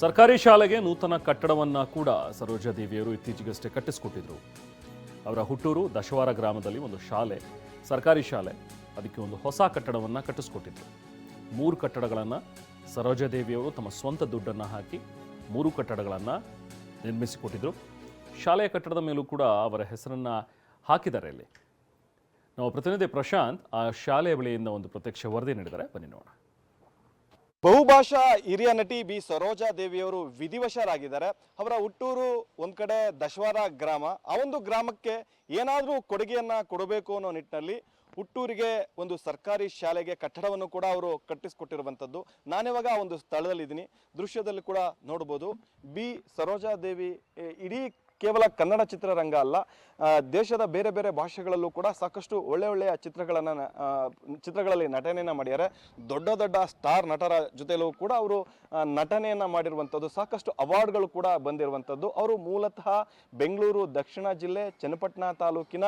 ಸರ್ಕಾರಿ ಶಾಲೆಗೆ ನೂತನ ಕಟ್ಟಡವನ್ನು ಕೂಡ ಸರೋಜಾದೇವಿಯವರು ಇತ್ತೀಚೆಗಷ್ಟೇ ಕಟ್ಟಿಸಿಕೊಟ್ಟಿದ್ರು. ಅವರ ಹುಟ್ಟೂರು ದಶವಾರ ಗ್ರಾಮದಲ್ಲಿ ಒಂದು ಶಾಲೆ, ಸರ್ಕಾರಿ ಶಾಲೆ, ಅದಕ್ಕೆ ಒಂದು ಹೊಸ ಕಟ್ಟಡವನ್ನು ಕಟ್ಟಿಸ್ಕೊಟ್ಟಿದ್ರು. ಮೂರು ಕಟ್ಟಡಗಳನ್ನು ಸರೋಜಾದೇವಿಯವರು ತಮ್ಮ ಸ್ವಂತ ದುಡ್ಡನ್ನು ಹಾಕಿ ಮೂರು ಕಟ್ಟಡಗಳನ್ನು ನಿರ್ಮಿಸಿಕೊಟ್ಟಿದ್ರು. ಶಾಲೆಯ ಕಟ್ಟಡದ ಮೇಲೂ ಕೂಡ ಅವರ ಹೆಸರನ್ನು ಹಾಕಿದ್ದಾರೆ ಇಲ್ಲಿ. ನಾವು ಪ್ರತಿನಿಧಿ ಪ್ರಶಾಂತ್ ಆ ಶಾಲೆಯ ಬಳಿಯಿಂದ ಒಂದು ಪ್ರತ್ಯಕ್ಷ ವರದಿ ನೀಡಿದ್ದಾರೆ ಬನ್ನಿ ನೋಡೋಣ. ಬಹುಭಾಷಾ ಹಿರಿಯ ನಟಿ ಬಿ ಸರೋಜಾ ದೇವಿಯವರು ವಿಧಿವಶರಾಗಿದ್ದಾರೆ. ಅವರ ಹುಟ್ಟೂರು ಒಂದ್ ಕಡೆ ದಶವಾರ ಗ್ರಾಮ. ಆ ಒಂದು ಗ್ರಾಮಕ್ಕೆ ಏನಾದರೂ ಕೊಡುಗೆಯನ್ನ ಕೊಡಬೇಕು ಅನ್ನೋ ನಿಟ್ಟಿನಲ್ಲಿ ಹುಟ್ಟೂರಿಗೆ ಒಂದು ಸರ್ಕಾರಿ ಶಾಲೆಗೆ ಕಟ್ಟಡವನ್ನು ಕೂಡ ಅವರು ಕಟ್ಟಿಸಿಕೊಟ್ಟಿರುವಂಥದ್ದು. ನಾನಿವಾಗ ಒಂದು ಸ್ಥಳದಲ್ಲಿದ್ದೀನಿ. ದೃಶ್ಯದಲ್ಲಿ ಕೂಡ ನೋಡ್ಬೋದು. ಬಿ ಸರೋಜಾ ದೇವಿ ಇಡೀ ಕೇವಲ ಕನ್ನಡ ಚಿತ್ರರಂಗ ಅಲ್ಲ ದೇಶದ ಬೇರೆ ಬೇರೆ ಭಾಷೆಗಳಲ್ಲೂ ಕೂಡ ಸಾಕಷ್ಟು ಒಳ್ಳೆ ಒಳ್ಳೆಯ ಚಿತ್ರಗಳನ್ನು ಚಿತ್ರಗಳಲ್ಲಿ ನಟನೆಯನ್ನು ಮಾಡಿದ್ದಾರೆ. ದೊಡ್ಡ ದೊಡ್ಡ ಸ್ಟಾರ್ ನಟರ ಜೊತೆಲೂ ಕೂಡ ಅವರು ನಟನೆಯನ್ನು ಮಾಡಿರುವಂಥದ್ದು, ಸಾಕಷ್ಟು ಅವಾರ್ಡ್ಗಳು ಕೂಡ ಬಂದಿರುವಂಥದ್ದು. ಅವರು ಮೂಲತಃ ಬೆಂಗಳೂರು, ದಕ್ಷಿಣ ಜಿಲ್ಲೆ, ಚನ್ನಪಟ್ಟಣ ತಾಲೂಕಿನ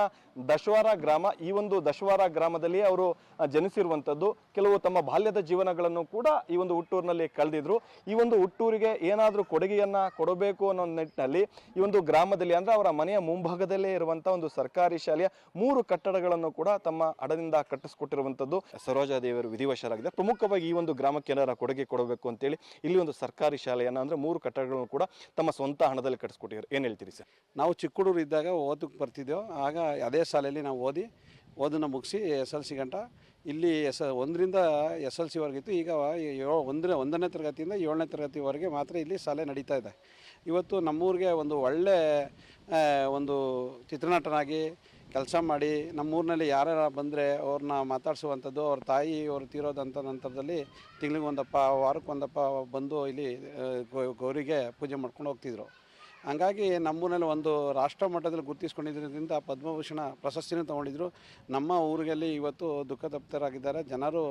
ದಶವಾರ ಗ್ರಾಮ, ಈ ಒಂದು ದಶವಾರ ಗ್ರಾಮದಲ್ಲಿ ಅವರು ಜನಿಸಿರುವಂಥದ್ದು. ಕೆಲವು ತಮ್ಮ ಬಾಲ್ಯದ ಜೀವನಗಳನ್ನು ಕೂಡ ಈ ಒಂದು ಹುಟ್ಟೂರಿನಲ್ಲಿ ಕಳೆದಿದ್ರು. ಈ ಒಂದು ಹುಟ್ಟೂರಿಗೆ ಏನಾದರೂ ಕೊಡುಗೆಯನ್ನ ಕೊಡಬೇಕು ಅನ್ನೋ ನಿಟ್ಟಿನಲ್ಲಿ ಈ ಒಂದು ಗ್ರಾಮದಲ್ಲಿ ಅಂದ್ರೆ ಅವರ ಮನೆಯ ಮುಂಭಾಗದಲ್ಲೇ ಇರುವಂತ ಒಂದು ಸರ್ಕಾರಿ ಶಾಲೆಯ ಮೂರು ಕಟ್ಟಡಗಳನ್ನು ಕೂಡ ತಮ್ಮ ಹಡದಿಂದ ಕಟ್ಟಿಸ್ಕೊಟ್ಟಿರುವಂಥದ್ದು ಸರೋಜಾ ದೇವಿಯವರು ವಿಧಿವಶರಾಗಿದೆ ಪ್ರಮುಖವಾಗಿ ಈ ಒಂದು ಗ್ರಾಮಕ್ಕೆ ಏನಾರ ಕೊಡುಗೆ ಕೊಡಬೇಕು ಅಂತೇಳಿ ಇಲ್ಲಿ ಒಂದು ಸರ್ಕಾರಿ ಶಾಲೆಯನ್ನ ಅಂದ್ರೆ ಮೂರು ಕಟ್ಟಡಗಳನ್ನು ಕೂಡ ತಮ್ಮ ಸ್ವಂತ ಹಣದಲ್ಲಿ ಕಟ್ಟಿಸ್ಕೊಟ್ಟಿದ್ದಾರೆ. ಏನು ಹೇಳ್ತೀರಿ ಸರ್? ನಾವು ಚಿಕ್ಕಡೂರು ಇದ್ದಾಗ ಓದಕ್ಕೆ ಬರ್ತಿದ್ದೆವು. ಆಗ ಅದೇ ಶಾಲೆಯಲ್ಲಿ ನಾವು ಓದಿ ಓದನ್ನು ಮುಗಿಸಿ ಎಸ್ ಎಲ್ ಸಿ ಗಂಟ, ಇಲ್ಲಿ ಎಸ್ ಒಂದರಿಂದ ಎಸ್ ಎಲ್ ಸಿವರೆಗಿತ್ತು ಈಗ ಯೋ ಒಂದನೇ ಒಂದನೇ ತರಗತಿಯಿಂದ ಏಳನೇ ತರಗತಿವರೆಗೆ ಮಾತ್ರ ಇಲ್ಲಿ ಶಾಲೆ ನಡೀತಾ ಇದೆ. ಇವತ್ತು ನಮ್ಮೂರಿಗೆ ಒಂದು ಒಳ್ಳೆ ಒಂದು ಚಿತ್ರನಟನಾಗಿ ಕೆಲಸ ಮಾಡಿ, ನಮ್ಮೂರಿನಲ್ಲಿ ಯಾರ್ಯಾರು ಬಂದರೆ ಅವ್ರನ್ನ ಮಾತಾಡಿಸುವಂಥದ್ದು, ಅವ್ರ ತಾಯಿ ಅವ್ರು ತೀರೋದಂಥ ನಂತರದಲ್ಲಿ ತಿಂಗಳಿಗೊಂದಪ್ಪ, ವಾರಕ್ಕೊಂದಪ್ಪ ಬಂದು ಇಲ್ಲಿ ಗೌರಿಗೆ ಪೂಜೆ ಮಾಡ್ಕೊಂಡು ಹೋಗ್ತಿದ್ರು. ಹಂಗಾಗಿ ನಮ್ಮೂರಲ್ಲಿ ಒಂದು ರಾಷ್ಟ್ರ ಮಟ್ಟದಲ್ಲಿ ಗುರುತಿಸ್ಕೊಂಡಿದ್ದರಿಂದ ಪದ್ಮಭೂಷಣ ಪ್ರಶಸ್ತಿನೂ ತೊಗೊಂಡಿದ್ರು. ನಮ್ಮ ಊರಿಗೆಲ್ಲಿ ಇವತ್ತು ದುಃಖ ತಪ್ತರಾಗಿದ್ದಾರೆ. ಜನರು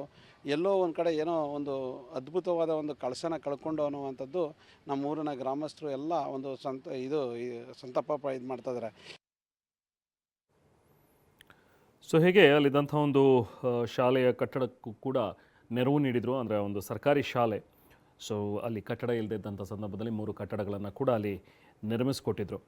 ಎಲ್ಲೋ ಒಂದು ಕಡೆ ಏನೋ ಒಂದು ಅದ್ಭುತವಾದ ಒಂದು ಕಳಸನ ಕಳ್ಕೊಂಡು ಅನ್ನುವಂಥದ್ದು ನಮ್ಮ ಊರಿನ ಗ್ರಾಮಸ್ಥರು ಎಲ್ಲ ಒಂದು ಸಂತ, ಇದು ಸಂತಾಪ ಇದು ಮಾಡ್ತಾ ಇದ್ದಾರೆ ಸೊ ಹೇಗೆ ಅಲ್ಲಿದ್ದಂಥ ಒಂದು ಶಾಲೆಯ ಕಟ್ಟಡಕ್ಕೂ ಕೂಡ ನೆರವು ನೀಡಿದರು. ಅಂದರೆ ಒಂದು ಸರ್ಕಾರಿ ಶಾಲೆ ಸೊ ಅಲ್ಲಿ ಕಟ್ಟಡ ಇಲ್ಲದಿದ್ದಂಥ ಸಂದರ್ಭದಲ್ಲಿ ಮೂರು ಕಟ್ಟಡಗಳನ್ನು ಕೂಡ ಅಲ್ಲಿ ನಿರ್ಮಿಸಿಕೊಟ್ಟಿದ್ರು.